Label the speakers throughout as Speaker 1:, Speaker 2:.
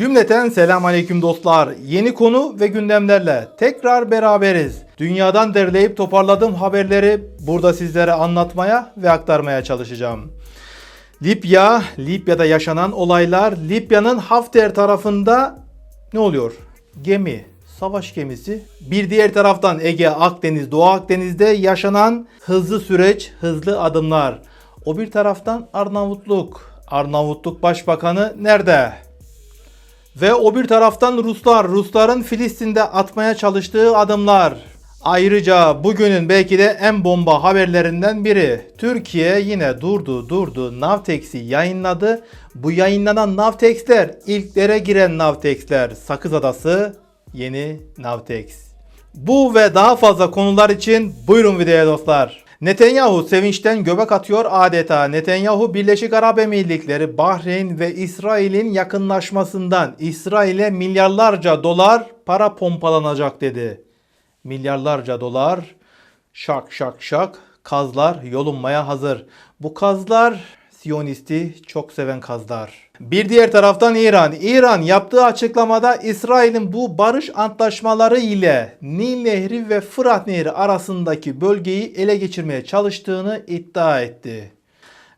Speaker 1: Cümleten selam aleyküm dostlar. Yeni konu ve gündemlerle tekrar beraberiz. Dünyadan derleyip toparladığım haberleri burada sizlere anlatmaya ve aktarmaya çalışacağım. Libya, Libya'da yaşanan olaylar, Libya'nın Hafter tarafında ne oluyor? Gemi, savaş gemisi. Bir diğer taraftan Ege, Akdeniz, Doğu Akdeniz'de yaşanan hızlı süreç, hızlı adımlar. O bir taraftan Arnavutluk. Arnavutluk Başbakanı nerede? Ve o bir taraftan Ruslar, Rusların Filistin'de atmaya çalıştığı adımlar. Ayrıca bugünün belki de en bomba haberlerinden biri. Türkiye yine durdu durdu Navtex'i yayınladı. Bu yayınlanan Navtex'ler ilklere giren Navtex'ler. Sakız Adası yeni Navtex. Bu ve daha fazla konular için buyurun videoya dostlar. Netanyahu sevinçten göbek atıyor adeta. Netanyahu Birleşik Arap Emirlikleri, Bahreyn ve İsrail'in yakınlaşmasından İsrail'e milyarlarca dolar para pompalanacak dedi. Milyarlarca dolar şak şak şak kazlar yolunmaya hazır. Bu kazlar Siyonisti çok seven kazlar. Bir diğer taraftan İran. İran yaptığı açıklamada İsrail'in bu barış antlaşmaları ile Nil Nehri ve Fırat Nehri arasındaki bölgeyi ele geçirmeye çalıştığını iddia etti.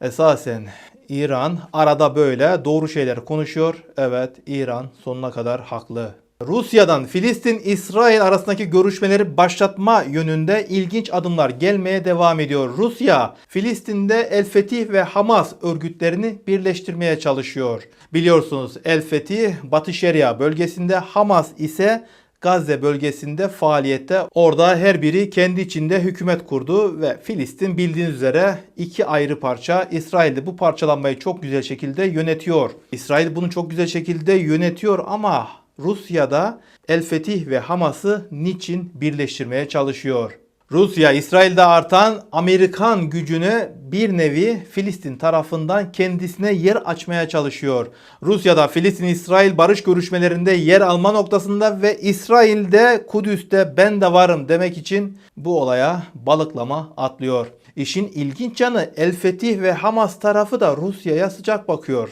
Speaker 1: Esasen İran arada böyle doğru şeyler konuşuyor. Evet İran sonuna kadar haklı. Rusya'dan Filistin-İsrail arasındaki görüşmeleri başlatma yönünde ilginç adımlar gelmeye devam ediyor. Rusya, Filistin'de El Fetih ve Hamas örgütlerini birleştirmeye çalışıyor. Biliyorsunuz El Fetih Batı Şeria bölgesinde, Hamas ise Gazze bölgesinde faaliyette. Orada her biri kendi içinde hükümet kurdu ve Filistin bildiğiniz üzere iki ayrı parça. İsrail de bu parçalanmayı çok güzel şekilde yönetiyor. İsrail bunu çok güzel şekilde yönetiyor ama Rusya'da El Fetih ve Hamas'ı niçin birleştirmeye çalışıyor? Rusya, İsrail'de artan Amerikan gücüne bir nevi Filistin tarafından kendisine yer açmaya çalışıyor. Rusya'da Filistin-İsrail barış görüşmelerinde yer alma noktasında ve İsrail'de Kudüs'te ben de varım demek için bu olaya balıklama atlıyor. İşin ilginç yanı El Fetih ve Hamas tarafı da Rusya'ya sıcak bakıyor.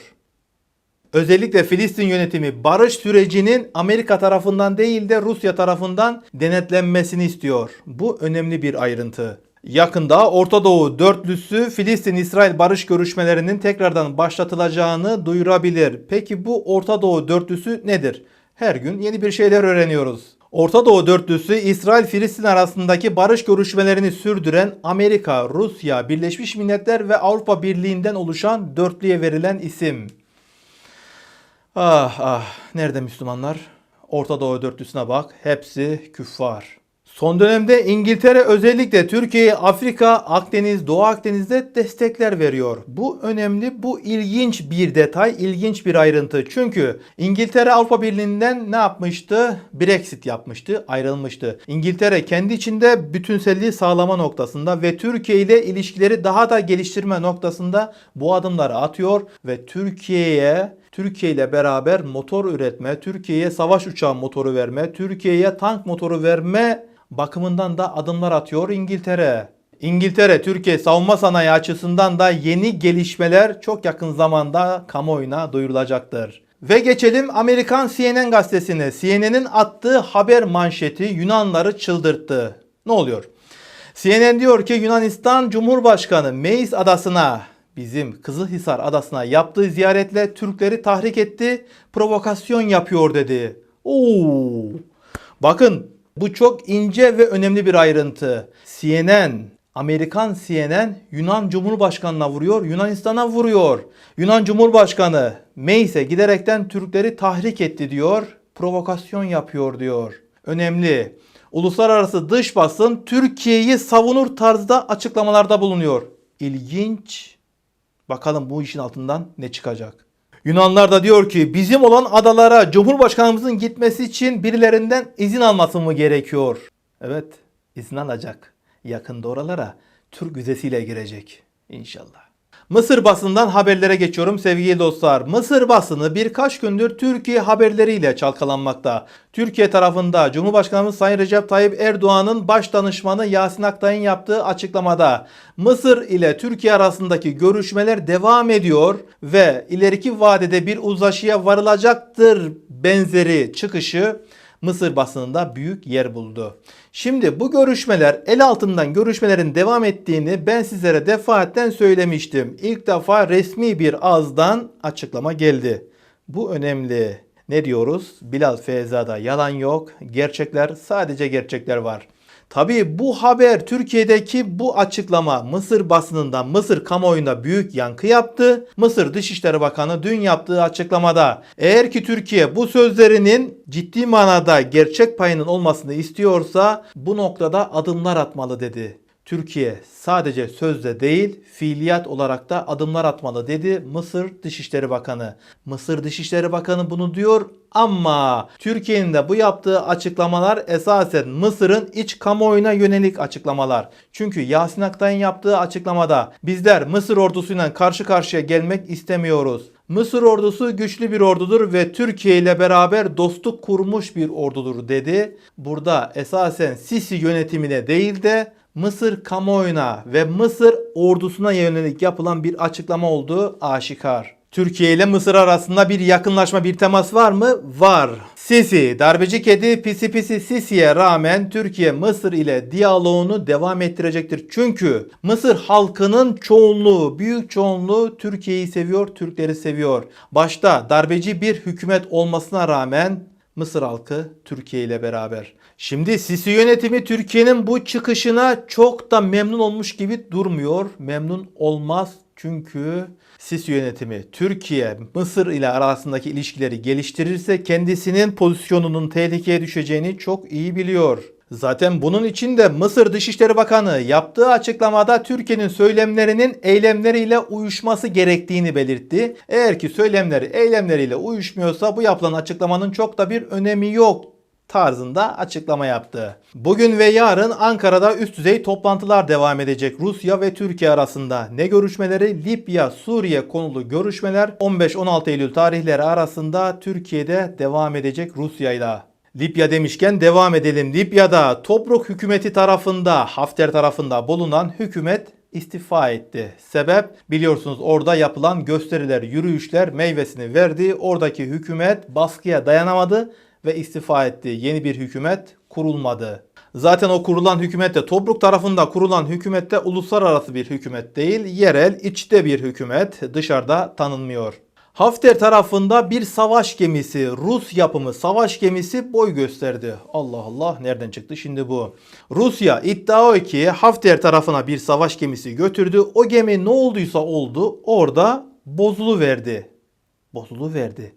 Speaker 1: Özellikle Filistin yönetimi barış sürecinin Amerika tarafından değil de Rusya tarafından denetlenmesini istiyor. Bu önemli bir ayrıntı. Yakında Orta Doğu dörtlüsü Filistin-İsrail barış görüşmelerinin tekrardan başlatılacağını duyurabilir. Peki bu Orta Doğu dörtlüsü nedir? Her gün yeni bir şeyler öğreniyoruz. Orta Doğu dörtlüsü İsrail-Filistin arasındaki barış görüşmelerini sürdüren Amerika, Rusya, Birleşmiş Milletler ve Avrupa Birliği'nden oluşan dörtlüye verilen isim. Ah ah nerede Müslümanlar? Orta Doğu dörtlüsüne bak hepsi küffar. Son dönemde İngiltere özellikle Türkiye'ye Afrika, Akdeniz, Doğu Akdeniz'de destekler veriyor. Bu önemli, bu ilginç bir detay, ilginç bir ayrıntı. Çünkü İngiltere Avrupa Birliği'nden ne yapmıştı? Brexit yapmıştı, ayrılmıştı. İngiltere kendi içinde bütünselliği sağlama noktasında ve Türkiye ile ilişkileri daha da geliştirme noktasında bu adımları atıyor ve Türkiye'ye Türkiye ile beraber motor üretme, Türkiye'ye savaş uçağı motoru verme, Türkiye'ye tank motoru verme bakımından da adımlar atıyor İngiltere. İngiltere, Türkiye savunma sanayi açısından da yeni gelişmeler çok yakın zamanda kamuoyuna duyurulacaktır. Ve geçelim Amerikan CNN gazetesine. CNN'in attığı haber manşeti Yunanları çıldırttı. Ne oluyor? CNN diyor ki Yunanistan Cumhurbaşkanı Meis adasına bizim Kızılhisar adasına yaptığı ziyaretle Türkleri tahrik etti, provokasyon yapıyor dedi. Oo. Bakın bu çok ince ve önemli bir ayrıntı. CNN, Amerikan CNN Yunan Cumhurbaşkanı'na vuruyor, Yunanistan'a vuruyor. Yunan Cumhurbaşkanı Meis'e giderekten Türkleri tahrik etti diyor, provokasyon yapıyor diyor. Önemli. Uluslararası dış basın Türkiye'yi savunur tarzda açıklamalarda bulunuyor. İlginç. Bakalım bu işin altından ne çıkacak. Yunanlar da diyor ki bizim olan adalara Cumhurbaşkanımızın gitmesi için birilerinden izin alması mı gerekiyor? Evet izin alacak. Yakında oralara Türk vizesiyle girecek inşallah. Mısır basından haberlere geçiyorum sevgili dostlar. Mısır basını birkaç gündür Türkiye haberleriyle çalkalanmakta. Türkiye tarafında Cumhurbaşkanımız Sayın Recep Tayyip Erdoğan'ın baş danışmanı Yasin Aktay'ın yaptığı açıklamada Mısır ile Türkiye arasındaki görüşmeler devam ediyor ve ileriki vadede bir uzlaşıya varılacaktır benzeri çıkışı Mısır basınında büyük yer buldu. Şimdi bu görüşmeler el altından görüşmelerin devam ettiğini ben sizlere defaatten söylemiştim. İlk defa resmi bir ağızdan açıklama geldi. Bu önemli. Ne diyoruz? Bilal Feyza'da yalan yok. Gerçekler sadece gerçekler var. Tabii bu haber Türkiye'deki bu açıklama Mısır basınında, Mısır kamuoyunda büyük yankı yaptı. Mısır Dışişleri Bakanı dün yaptığı açıklamada eğer ki Türkiye bu sözlerinin ciddi manada gerçek payının olmasını istiyorsa bu noktada adımlar atmalı dedi. Türkiye sadece sözde değil fiiliyat olarak da adımlar atmalı dedi Mısır Dışişleri Bakanı. Mısır Dışişleri Bakanı bunu diyor ama Türkiye'nin de bu yaptığı açıklamalar esasen Mısır'ın iç kamuoyuna yönelik açıklamalar. Çünkü Yasin Aktay'ın yaptığı açıklamada bizler Mısır ordusuyla karşı karşıya gelmek istemiyoruz. Mısır ordusu güçlü bir ordudur ve Türkiye ile beraber dostluk kurmuş bir ordudur dedi. Burada esasen Sisi yönetimine değil de Mısır kamuoyuna ve Mısır ordusuna yönelik yapılan bir açıklama olduğu aşikar. Türkiye ile Mısır arasında bir yakınlaşma, bir temas var mı? Var. Sisi, darbeci kedi pisi pisi Sisi'ye rağmen Türkiye Mısır ile diyaloğunu devam ettirecektir. Çünkü Mısır halkının çoğunluğu, büyük çoğunluğu Türkiye'yi seviyor, Türkleri seviyor. Başta darbeci bir hükümet olmasına rağmen Mısır halkı Türkiye ile beraber. Şimdi Sisi yönetimi Türkiye'nin bu çıkışına çok da memnun olmuş gibi durmuyor. Memnun olmaz çünkü Sisi yönetimi Türkiye Mısır ile arasındaki ilişkileri geliştirirse kendisinin pozisyonunun tehlikeye düşeceğini çok iyi biliyor. Zaten bunun için de Mısır Dışişleri Bakanı yaptığı açıklamada Türkiye'nin söylemlerinin eylemleriyle uyuşması gerektiğini belirtti. Eğer ki söylemleri eylemleriyle uyuşmuyorsa bu yapılan açıklamanın çok da bir önemi yok tarzında açıklama yaptı. Bugün ve yarın Ankara'da üst düzey toplantılar devam edecek Rusya ve Türkiye arasında. Ne görüşmeleri? Libya, Suriye konulu görüşmeler 15-16 Eylül tarihleri arasında Türkiye'de devam edecek Rusya ile. Libya demişken devam edelim. Libya'da Tobruk hükümeti tarafında, Hafter tarafında bulunan hükümet istifa etti. Sebep biliyorsunuz orada yapılan gösteriler, yürüyüşler meyvesini verdi. Oradaki hükümet baskıya dayanamadı ve istifa etti. Yeni bir hükümet kurulmadı. Zaten o kurulan hükümet de Tobruk tarafında kurulan hükümet de uluslararası bir hükümet değil, yerel içte bir hükümet dışarıda tanınmıyor. Hafter tarafında bir savaş gemisi, Rus yapımı savaş gemisi boy gösterdi. Allah Allah nereden çıktı şimdi bu? Rusya iddia o ki Hafter tarafına bir savaş gemisi götürdü. O gemi ne olduysa oldu orada bozulu verdi. Bozulu verdi.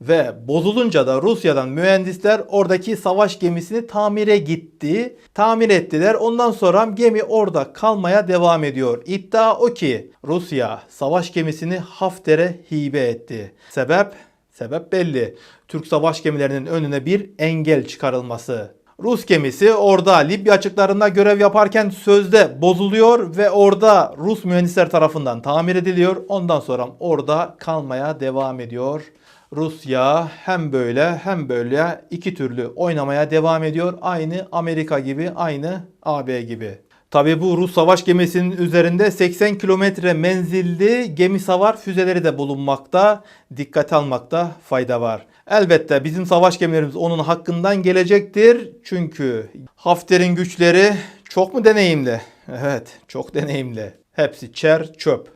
Speaker 1: Ve bozulunca da Rusya'dan mühendisler oradaki savaş gemisini tamire gitti. Tamir ettiler. Ondan sonra gemi orada kalmaya devam ediyor. İddia o ki Rusya savaş gemisini Hafter'e hibe etti. Sebep? Sebep belli. Türk savaş gemilerinin önüne bir engel çıkarılması. Rus gemisi orada Libya açıklarında görev yaparken sözde bozuluyor ve orada Rus mühendisler tarafından tamir ediliyor. Ondan sonra orada kalmaya devam ediyor. Rusya hem böyle hem böyle iki türlü oynamaya devam ediyor. Aynı Amerika gibi, aynı AB gibi. Tabi bu Rus savaş gemisinin üzerinde 80 kilometre menzilli gemi savar füzeleri de bulunmakta. Dikkat almakta fayda var. Elbette bizim savaş gemilerimiz onun hakkından gelecektir. Çünkü Hafter'in güçleri çok mu deneyimli? Evet, çok deneyimli. Hepsi çer çöp.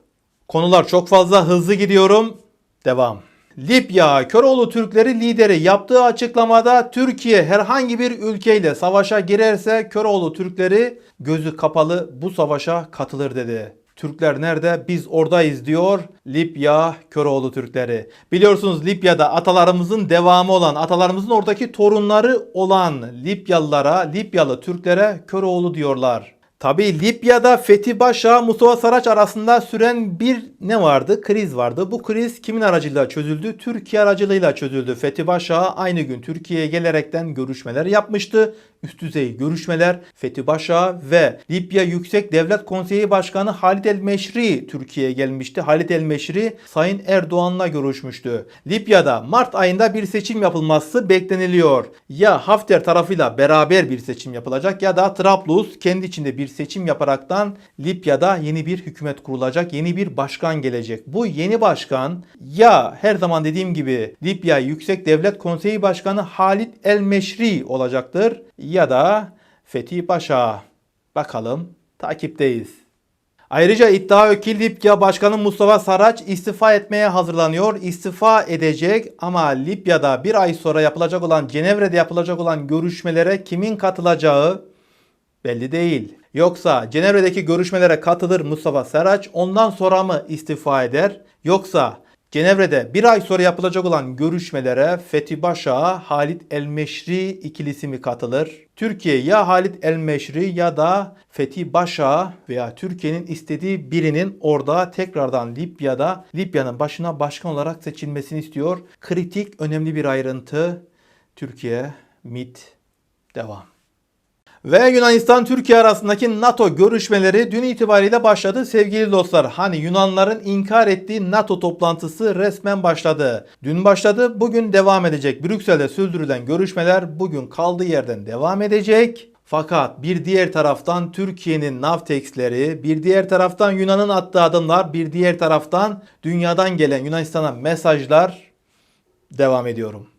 Speaker 1: Konular çok fazla hızlı gidiyorum. Devam. Libya Köroğlu Türkleri lideri yaptığı açıklamada Türkiye herhangi bir ülkeyle savaşa girerse Köroğlu Türkleri gözü kapalı bu savaşa katılır dedi. Türkler nerede? Biz oradayız diyor Libya Köroğlu Türkleri. Biliyorsunuz Libya'da atalarımızın devamı olan, atalarımızın oradaki torunları olan Libyalılara, Libyalı Türklere Köroğlu diyorlar. Tabi Libya'da Fethi Başa Mustafa Saraç arasında süren bir ne vardı? Kriz vardı. Bu kriz kimin aracılığıyla çözüldü? Türkiye aracılığıyla çözüldü. Fethi Başa aynı gün Türkiye'ye gelerekten görüşmeler yapmıştı. Üst düzey görüşmeler Fethi Başa ve Libya Yüksek Devlet Konseyi Başkanı Halid El Meşri Türkiye'ye gelmişti. Halid El Meşri Sayın Erdoğan'la görüşmüştü. Libya'da Mart ayında bir seçim yapılması bekleniliyor. Ya Hafter tarafıyla beraber bir seçim yapılacak ya da Trablus kendi içinde bir seçim yaparaktan Libya'da yeni bir hükümet kurulacak, yeni bir başkan gelecek. Bu yeni başkan ya her zaman dediğim gibi Libya Yüksek Devlet Konseyi Başkanı Halid El Meşri olacaktır ya da Fethi Paşa. Bakalım takipteyiz. Ayrıca iddia o ki Libya Başkanı Mustafa Saraç istifa etmeye hazırlanıyor. İstifa edecek ama Libya'da bir ay sonra yapılacak olan Cenevre'de yapılacak olan görüşmelere kimin katılacağı belli değil. Yoksa Cenevre'deki görüşmelere katılır Mustafa Saraç ondan sonra mı istifa eder? Yoksa Cenevre'de bir ay sonra yapılacak olan görüşmelere Fethi Başa, Halit El-Meşri ikilisi mi katılır? Türkiye ya Halit El-Meşri ya da Fethi Başa veya Türkiye'nin istediği birinin orada tekrardan Libya'da Libya'nın başına başkan olarak seçilmesini istiyor. Kritik önemli bir ayrıntı. Türkiye, MIT, devam. Ve Yunanistan-Türkiye arasındaki NATO görüşmeleri dün itibariyle başladı sevgili dostlar. Hani Yunanların inkar ettiği NATO toplantısı resmen başladı. Dün başladı, bugün devam edecek. Brüksel'de sürdürülen görüşmeler bugün kaldığı yerden devam edecek. Fakat bir diğer taraftan Türkiye'nin Navtex'leri, bir diğer taraftan Yunan'ın attığı adımlar, bir diğer taraftan dünyadan gelen Yunanistan'a mesajlar devam ediyorum.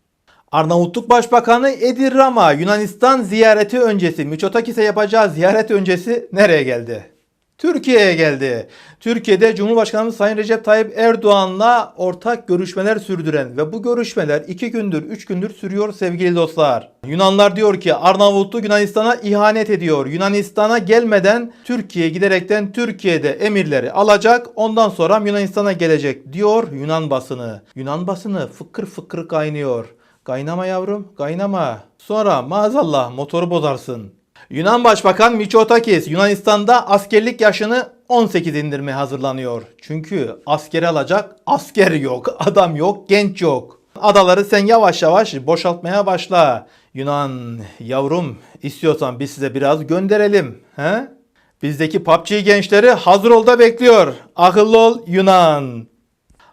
Speaker 1: Arnavutluk Başbakanı Edi Rama Yunanistan ziyareti öncesi Miçotakis'e yapacağı ziyaret öncesi nereye geldi? Türkiye'ye geldi. Türkiye'de Cumhurbaşkanımız Sayın Recep Tayyip Erdoğan'la ortak görüşmeler sürdüren ve bu görüşmeler 2 gündür 3 gündür sürüyor sevgili dostlar. Yunanlar diyor ki Arnavutluk Yunanistan'a ihanet ediyor. Yunanistan'a gelmeden Türkiye'ye giderekten Türkiye'de emirleri alacak ondan sonra Yunanistan'a gelecek diyor Yunan basını. Yunan basını fıkır fıkır kaynıyor. Kaynama yavrum, kaynama. Sonra maazallah motoru bozarsın. Yunan Başbakan Mitsotakis Yunanistan'da askerlik yaşını 18 indirmeye hazırlanıyor. Çünkü askeri alacak asker yok, adam yok, genç yok. Adaları sen yavaş yavaş boşaltmaya başla. Yunan yavrum istiyorsan biz size biraz gönderelim. He? Bizdeki PUBG gençleri hazır ol da bekliyor. Akıllı ol Yunan.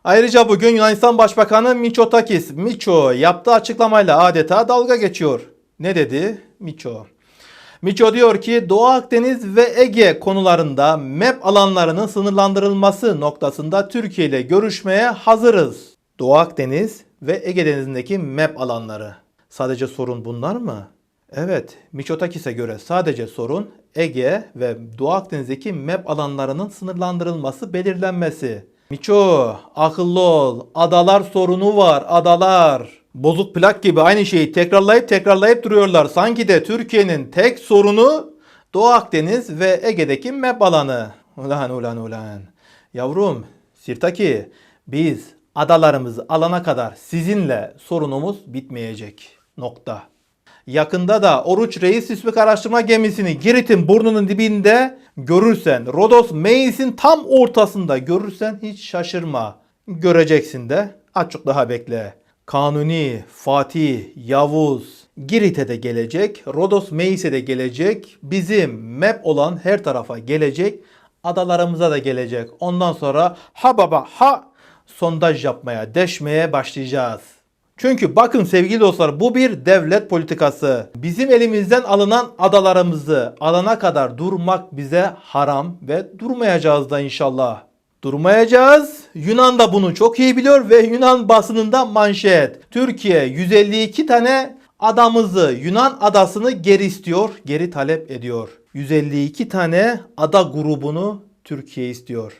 Speaker 1: Ayrıca bugün Yunanistan Başbakanı Mitsotakis, Miço yaptığı açıklamayla adeta dalga geçiyor. Ne dedi? Miço. Miço diyor ki Doğu Akdeniz ve Ege konularında MEP alanlarının sınırlandırılması noktasında Türkiye ile görüşmeye hazırız. Doğu Akdeniz ve Ege Denizi'ndeki MEP alanları. Sadece sorun bunlar mı? Evet, Miçotakis'e göre sadece sorun Ege ve Doğu Akdeniz'deki MEP alanlarının sınırlandırılması, belirlenmesi. Miço, akıllı ol. Adalar sorunu var, adalar. Bozuk plak gibi aynı şeyi tekrarlayıp tekrarlayıp duruyorlar. Sanki de Türkiye'nin tek sorunu Doğu Akdeniz ve Ege'deki MEP alanı. Ulan ulan ulan. Yavrum, Sirtaki, biz adalarımızı alana kadar sizinle sorunumuz bitmeyecek. Nokta. Yakında da Oruç Reis İsmik Araştırma Gemisini Girit'in burnunun dibinde görürsen, Rodos Meis'in tam ortasında görürsen hiç şaşırma. Göreceksin de açık daha bekle. Kanuni, Fatih, Yavuz, Girit'e de gelecek, Rodos Meis'e de gelecek, bizim map olan her tarafa gelecek, adalarımıza da gelecek. Ondan sonra ha baba ha sondaj yapmaya, deşmeye başlayacağız. Çünkü bakın sevgili dostlar bu bir devlet politikası. Bizim elimizden alınan adalarımızı alana kadar durmak bize haram ve durmayacağız da inşallah. Durmayacağız. Yunan da bunu çok iyi biliyor ve Yunan basınında manşet. Türkiye 152 tane adamızı Yunan adasını geri istiyor, geri talep ediyor. 152 tane ada grubunu Türkiye istiyor.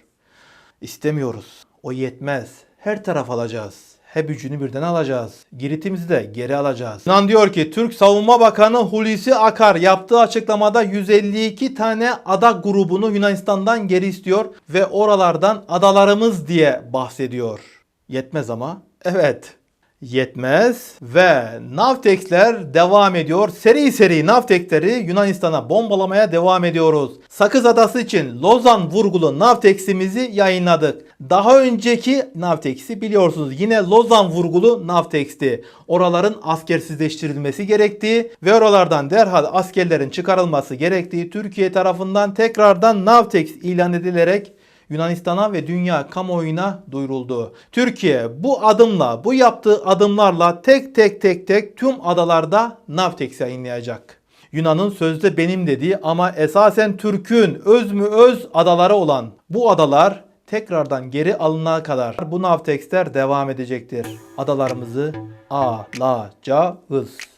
Speaker 1: İstemiyoruz. O yetmez. Her taraf alacağız. Hep üçünü birden alacağız. Giritimizi de geri alacağız. Yunan diyor ki Türk Savunma Bakanı Hulusi Akar yaptığı açıklamada 152 tane ada grubunu Yunanistan'dan geri istiyor ve oralardan adalarımız diye bahsediyor. Yetmez ama. Evet. Yetmez ve Navtex'ler devam ediyor. Seri seri Navtex'leri Yunanistan'a bombalamaya devam ediyoruz. Sakız Adası için Lozan vurgulu Navtex'imizi yayınladık. Daha önceki Navtex'i biliyorsunuz yine Lozan vurgulu Navtex'ti. Oraların askersizleştirilmesi gerektiği ve oralardan derhal askerlerin çıkarılması gerektiği Türkiye tarafından tekrardan Navtex ilan edilerek Yunanistan'a ve dünya kamuoyuna duyuruldu. Türkiye bu adımla, bu yaptığı adımlarla tek tek tek tek tüm adalarda Navtex yayınlayacak. Yunan'ın sözde benim dediği ama esasen Türk'ün öz mü öz adaları olan bu adalar tekrardan geri alınana kadar bu Navtex'ler devam edecektir. Adalarımızı alacağız.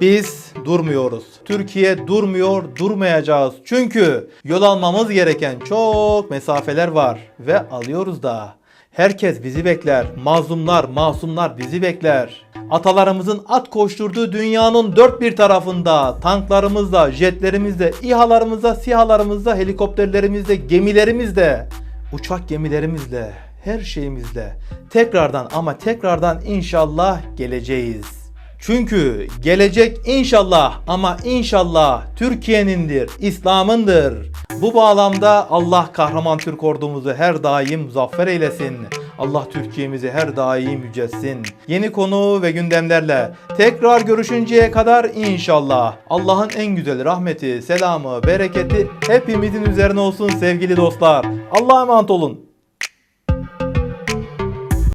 Speaker 1: Biz durmuyoruz. Türkiye durmuyor, durmayacağız. Çünkü yol almamız gereken çok mesafeler var ve alıyoruz da. Herkes bizi bekler. Mazlumlar, masumlar bizi bekler. Atalarımızın at koşturduğu dünyanın dört bir tarafında tanklarımızla, jetlerimizle, İHA'larımızla, SİHA'larımızla, helikopterlerimizle, gemilerimizle, uçak gemilerimizle, her şeyimizle tekrardan ama tekrardan inşallah geleceğiz. Çünkü gelecek inşallah ama inşallah Türkiye'nindir, İslam'ındır. Bu bağlamda Allah kahraman Türk ordumuzu her daim muzaffer eylesin. Allah Türkiye'mizi her daim yücelsin. Yeni konu ve gündemlerle tekrar görüşünceye kadar inşallah Allah'ın en güzel rahmeti, selamı, bereketi hepimizin üzerine olsun sevgili dostlar. Allah'a emanet olun.